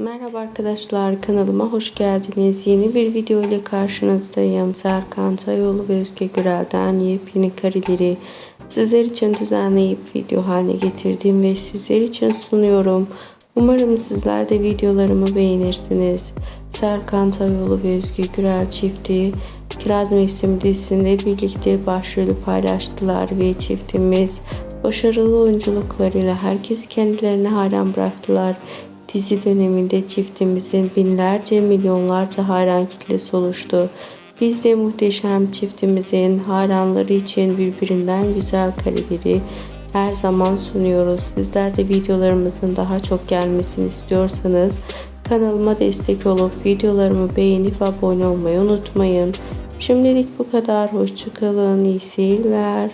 Merhaba arkadaşlar kanalıma hoş geldiniz. Yeni bir video ile karşınızdayım. Serkan Tayoğlu ve Özge Gürel'den yepyeni kareleri sizler için düzenleyip video haline getirdim ve sizler için sunuyorum. Umarım sizler de videolarımı beğenirsiniz. Serkan Tayoğlu ve Özge Gürel çifti Kiraz Mevsimi dizisinde birlikte başrolü paylaştılar ve çiftimiz başarılı oyunculuklarıyla herkes kendilerine hayran bıraktılar. Dizi döneminde çiftimizin binlerce milyonlarca hayran kitlesi oluştu. Biz de muhteşem çiftimizin hayranları için birbirinden güzel kareleri her zaman sunuyoruz. Sizler de videolarımızın daha çok gelmesini istiyorsanız kanalıma destek olup videolarımı beğenip abone olmayı unutmayın. Şimdilik bu kadar. Hoşçakalın. İyi seyirler.